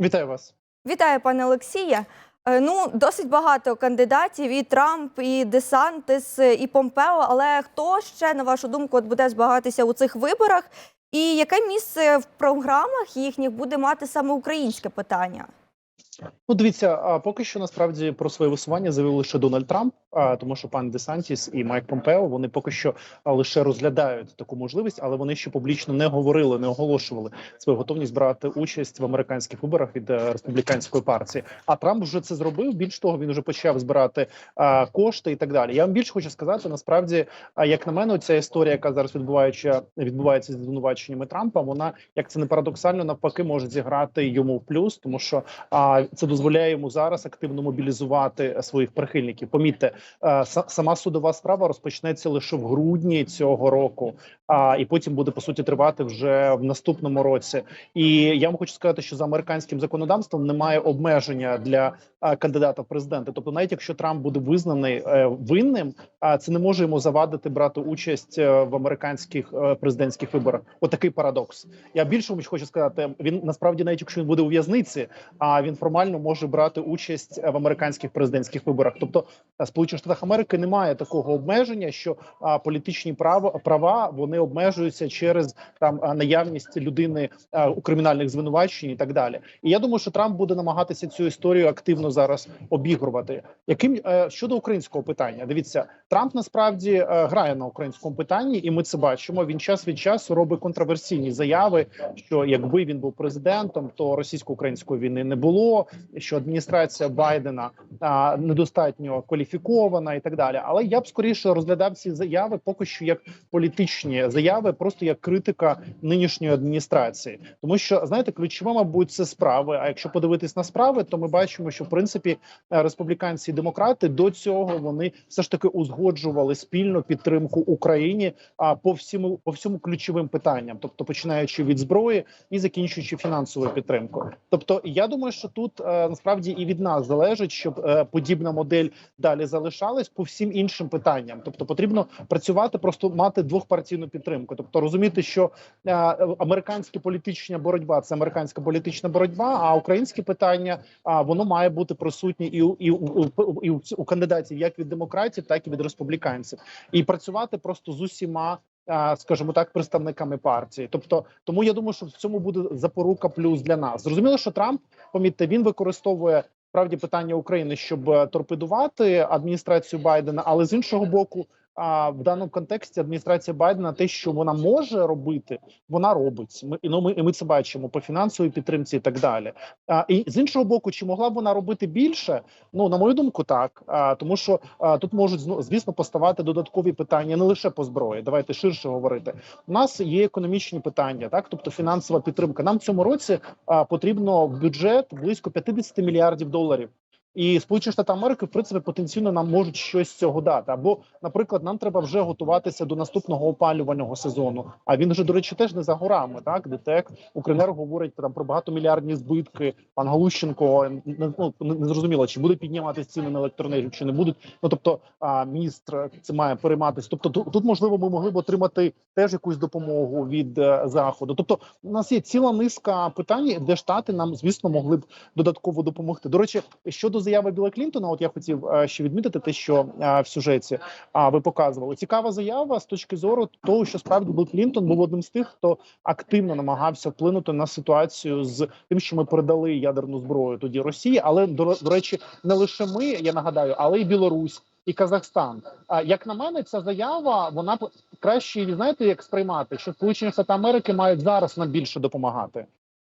Вітаю вас. Вітаю, пане Олексія. Е, Ну, досить багато кандидатів: і Трамп, і Десантис, е, і Помпео. Але хто ще, на вашу думку, буде збагатися у цих виборах? І яке місце в програмах їхніх буде мати саме українське питання? Ну, дивіться, а поки що насправді про своє висування заявив лише Дональд Трамп, тому що пан Десантіс і Майк Помпео вони поки що лише розглядають таку можливість, але вони ще публічно не говорили, не оголошували свою готовність брати участь в американських виборах від е, республіканської партії. А Трамп вже це зробив. Більш того, він вже почав збирати а, кошти і так далі. Я вам більше хочу сказати, насправді, як на мене, ця історія, яка зараз відбувається, відбувається з звинуваченнями Трампа, вона як це не парадоксально, навпаки, може зіграти йому в плюс, тому що а, це дозволяє йому зараз активно мобілізувати е, своїх прихильників. Помітьте, е, сама судова справа розпочнеться лише в грудні цього року, а і потім буде по суті тривати вже в наступному році. І я вам хочу сказати, що за американським законодавством немає обмеження для е, кандидата в президенти. Тобто, навіть якщо Трамп буде визнаний винним, а це не може йому завадити брати участь в американських президентських виборах. Отакий парадокс. Я більше хочу сказати. Він насправді, навіть якщо він буде у в'язниці, а він формально може брати участь е, в американських президентських виборах. Тобто, е, Сполучених Штатах Америки немає такого обмеження, що а, політичні права права вони обмежуються через там наявність людини а, у кримінальних звинувачень і так далі. І я думаю, що Трамп буде намагатися цю історію активно зараз обігрувати. Яким е, щодо українського питання, дивіться, Трамп насправді е, грає на українському питанні, і ми це бачимо. Він час від часу робить контроверсійні заяви, що якби він був президентом, то російсько-української війни не було. Що адміністрація Байдена а, недостатньо кваліфікована і так далі. Але я б скоріше розглядав ці заяви поки що як політичні заяви, просто як критика нинішньої адміністрації, тому що знаєте, ключове, мабуть, це справи. А якщо подивитись на справи, то ми бачимо, що в принципі е, республіканці і демократи до цього вони все ж таки узгоджували спільну підтримку Україні а по всьому по всьому ключовим питанням, тобто починаючи від зброї і закінчуючи фінансовою підтримкою. Тобто, я думаю, що тут е, насправді і від нас залежить, щоб е, подібна модель далі залишалась по всім іншим питанням. Тобто, потрібно працювати, просто мати двохпартійну підтримку. Тобто розуміти, що е, американська політична боротьба це американська політична боротьба, а українське питання воно має бути присутнє і у і у, і у кандидатів як від демократів, так і від республіканців, і працювати просто з усіма. Скажімо так, представниками партії, тобто тому я думаю, що в цьому буде запорука плюс для нас. Зрозуміло, що Трамп помітьте, він використовує справді питання України, щоб е, торпедувати адміністрацію Байдена, але з іншого боку. А в даному контексті адміністрація Байдена те, що вона може робити, вона робить. Ми ну, ми, і ми це бачимо по фінансовій підтримці і так далі. А, і з іншого боку, чи могла б вона робити більше? Ну на мою думку, так а, тому що а, тут можуть звісно поставати додаткові питання не лише по зброї. Давайте ширше говорити. У нас є економічні питання, так тобто фінансова підтримка. Нам в цьому році а, потрібно в бюджет близько 50 мільярдів доларів. І Сполучені Штати Америки, в принципі, потенційно нам можуть щось з цього дати. Або, наприклад, нам треба вже готуватися до наступного опалювального сезону. А він вже, до речі, теж не за горами. Так, ДТЕК Укренерго говорить там про багатомільярдні збитки. Пан Галущенко ну, не зрозуміло, чи будуть підніматися ціни на електроенергію, чи не будуть. Ну тобто, а, міністр це має перейматися. Тобто, тут можливо ми могли б отримати теж якусь допомогу від е, заходу. Тобто, у нас є ціла низка питань, де штати нам, звісно, могли б додатково допомогти. До речі, щодо заяви Біла Клінтона, от я хотів е, ще відмітити те, що е, в сюжеті ви показували. Цікава заява з точки зору того, що справді Білл Клінтон був одним з тих, хто активно намагався вплинути на ситуацію з тим, що ми передали ядерну зброю тоді Росії, але до, до речі, не лише ми, я нагадаю, але й Білорусь. І Казахстан. А як на мене, ця заява вона краще знаєте, як сприймати, що Сполучені Штати Америки мають зараз нам більше допомагати,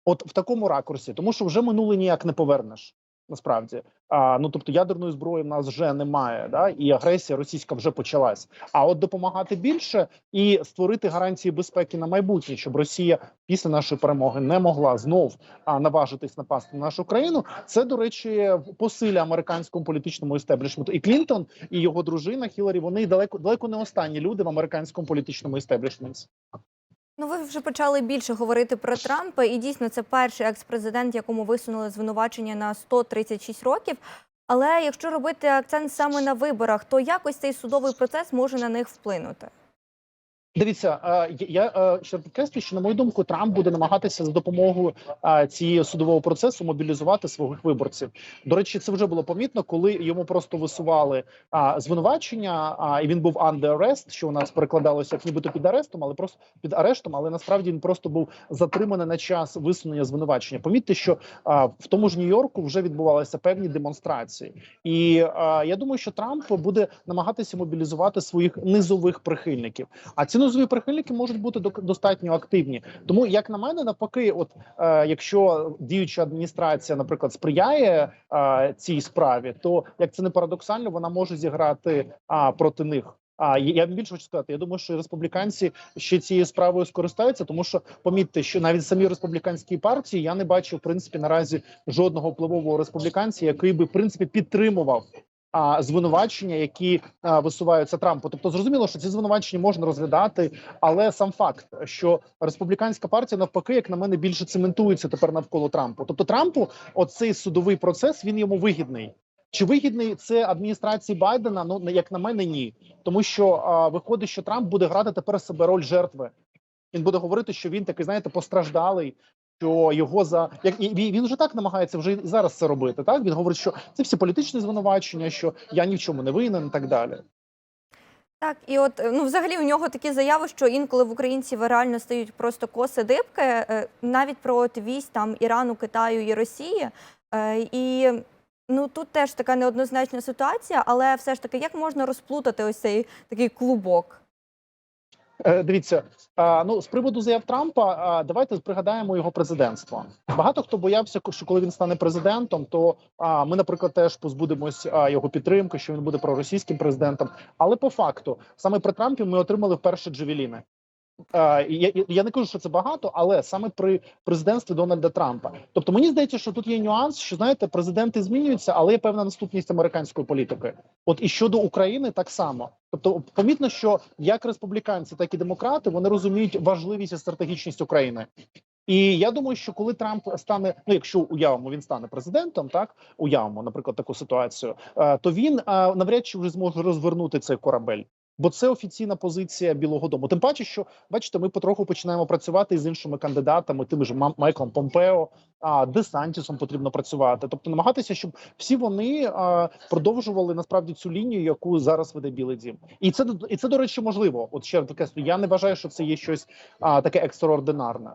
от в такому ракурсі, тому що вже минуле ніяк не повернеш. Насправді, а ну тобто ядерної зброї в нас вже немає, да і агресія російська вже почалась. А от допомагати більше і створити гарантії безпеки на майбутнє, щоб Росія після нашої перемоги не могла знов а, наважитись напасти на нашу країну. Це до речі посилля американському політичному істеблішменту. І Клінтон і його дружина Хіларі. Вони далеко далеко не останні люди в американському політичному істеблішменті. Ну, ви вже почали більше говорити про Трампа, і дійсно це перший екс-президент, якому висунули звинувачення на 136 років. Але якщо робити акцент саме на виборах, то якось цей судовий процес може на них вплинути. Дивіться, е, я е, ще підкреслю, що на мою думку, Трамп буде намагатися за допомогою е, цієї судового процесу мобілізувати своїх виборців. До речі, це вже було помітно, коли йому просто висували звинувачення. І він був under arrest, що у нас перекладалося як нібито під арестом, але просто під арештом. Але насправді він просто був затриманий на час висунення звинувачення. Помітьте, що в тому ж Нью-Йорку вже відбувалися певні демонстрації, і я думаю, що Трамп буде намагатися мобілізувати своїх низових прихильників. А ці низові прихильники можуть бути достатньо активні. Тому, як на мене, навпаки, от е, якщо діюча адміністрація, наприклад, сприяє е, цій справі, то як це не парадоксально, вона може зіграти а, проти них. А я більше хочу сказати, я думаю, що республіканці ще цією справою скористаються, тому що помітьте, що навіть самі республіканські партії я не бачу в принципі наразі жодного впливового республіканця, який би в принципі підтримував а, звинувачення, які а, висуваються Трампу. Тобто зрозуміло, що ці звинувачення можна розглядати, але сам факт, що республіканська партія навпаки, як на мене, більше цементується тепер навколо Трампу. Тобто Трампу, оцей судовий процес він йому вигідний. Чи вигідний це адміністрації Байдена? Ну як на мене, ні, тому що а, виходить, що Трамп буде грати тепер себе роль жертви. Він буде говорити, що він такий, знаєте, постраждалий. Що його за як і він вже так намагається вже і зараз це робити. Так він говорить, що це всі політичні звинувачення, що я ні в чому не винен, і так далі. Так, і от ну, взагалі у нього такі заяви, що інколи в українців реально стають просто коси дибки, е, навіть про от вісь там Ірану, Китаю і Росії. Е, І ну тут теж така неоднозначна ситуація, але все ж таки, як можна розплутати ось цей такий клубок? Е, Дивіться, ну з приводу заяв Трампа, давайте пригадаємо його президентство. Багато хто боявся, що коли він стане президентом, то ми, наприклад, теж позбудемось його підтримки, що він буде проросійським президентом. Але по факту, саме при Трампі, ми отримали вперше джевеліни. Е, я, я- не кажу, що це багато, але саме при президентстві Дональда Трампа. Тобто мені здається, що тут є нюанс, що знаєте, президенти змінюються, але є певна наступність американської політики. От і щодо України так само. Тобто, помітно, що як республіканці, так і демократи вони розуміють важливість і стратегічність України. І я думаю, що коли Трамп стане, ну якщо уявимо, він стане президентом, так уявимо, наприклад, таку ситуацію, е, то він е, навряд чи вже зможе розвернути цей корабель. Бо це офіційна позиція Білого Дому. Тим паче, що бачите, ми потроху починаємо працювати з іншими кандидатами, тим же Мам- Майклом Помпео, а Десантісом потрібно працювати. Тобто намагатися, щоб всі вони а, продовжували насправді цю лінію, яку зараз веде Білий Дім. І це і це до речі можливо. От ще раз підкреслю, я не вважаю, що це є щось а, таке екстраординарне.